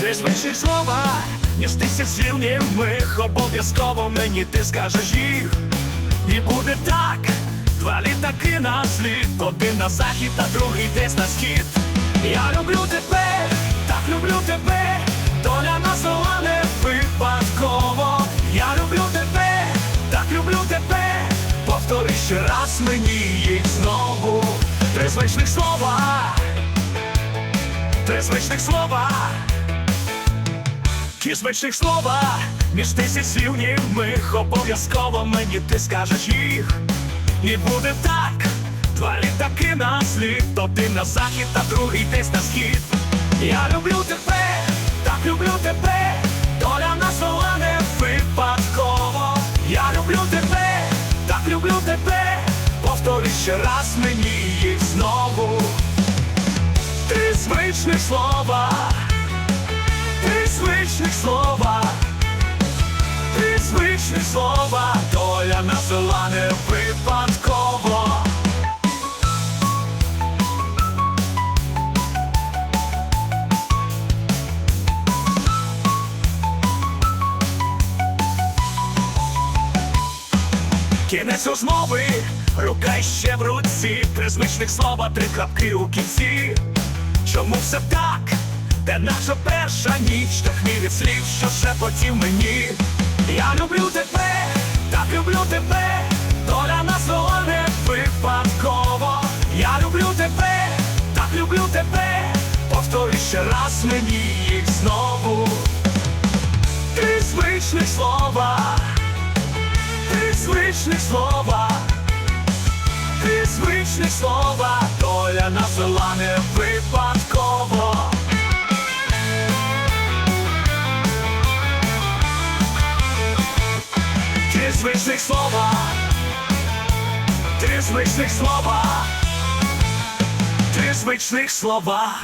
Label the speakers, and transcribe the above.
Speaker 1: Три звичних слова, ніж тисяч німих Обов'язково мені ти скажеш їх. І буде так, два літаки на слід Один на захід, а другий десь на схід. Я люблю тебе, так люблю тебе Доля назвала не випадково. Я люблю тебе, так люблю тебе Повтори ще раз мені їх знову. Три звичних слова Три звичних слова Ті звичних слова Між тисяч слів німих Обов'язково мені ти скажеш їх. І буде так Два літаки на слід Один на захід, а другий десь на схід. Я люблю тебе, так люблю тебе Доля назвала не випадково. Я люблю тебе, так люблю тебе Повтори ще раз мені їх знову. Три звичних слова звичних слова Три звичних слова Доля назвала не випадково. Кінець розмови, рука ще в руці, три звичних слова, три крапки у кінці. Чому все так? Де наша перша ніч, та хміль слів, що шепотів мені. Я люблю тебе, так люблю тебе, доля назвала не випадково. Я люблю тебе, так люблю тебе, повтори ще раз мені їх знову. Три звичних слова. Три звичних слова, три звичних слова, доля назвала не випадково. Звичних слова, три звичних слова, три смычных слова.